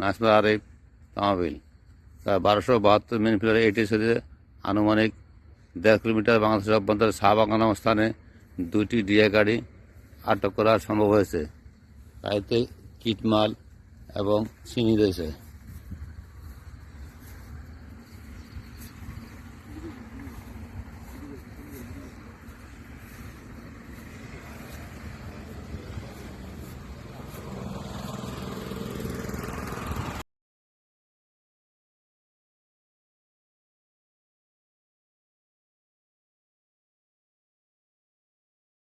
নাসমার আরিফ তামাবিল তা বারোশো বাহাত্তর মিন ফিলার এটি সাথে আনুমানিক দেড় কিলোমিটার বাংলাদেশের অভ্যন্তরে শাহবাগান স্থানে দুটি ডিএ গাড়ি আটক করা সম্ভব হয়েছে। তাইতে কিটমাল এবং চিনি রয়েছে।